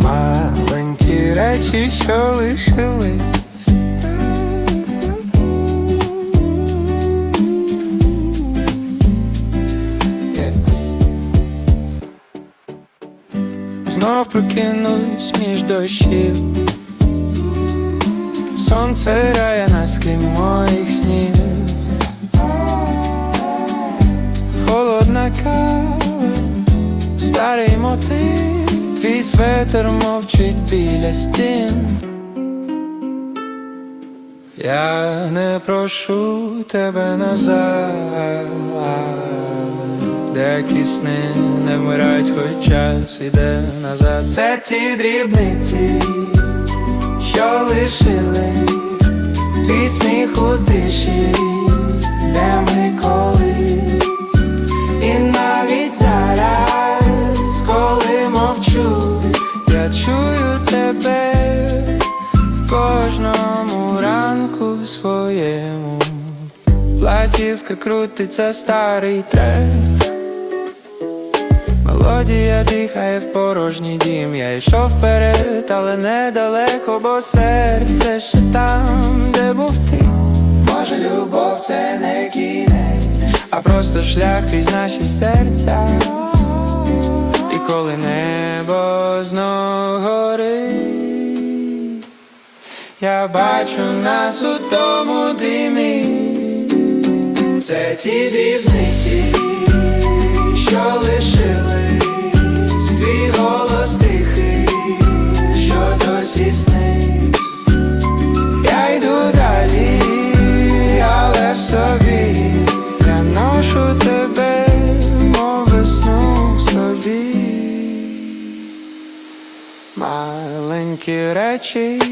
Маленькі речі, що лишились. Знов прокинусь між дощів Сонце грає на склі моїх снів. Холодна кава, старий мотив Твій светер мовчить біля стін. Я не прошу тебе назад. Деякі сни не вмирають, хоч час іде назад. Це ті дрібниці, що лишили Твій сміх у тиші, де ми коли І навіть зараз, коли мовчу, я чую тебе в кожному ранку своєму. Платівка крутиться старий трек. Мелодія дихає в порожній дім. Я йшов вперед, але недалеко, бо серце ще там, де був ти. Може, любов це не кінець, а просто шлях крізь наші серця. І коли небо знов горить, я бачу нас у тому димі. Це ті дрібниці, що лишились, досі снись. Я йду далі, але в собі я ношу тебе, мов весну в собі. Маленькі речі,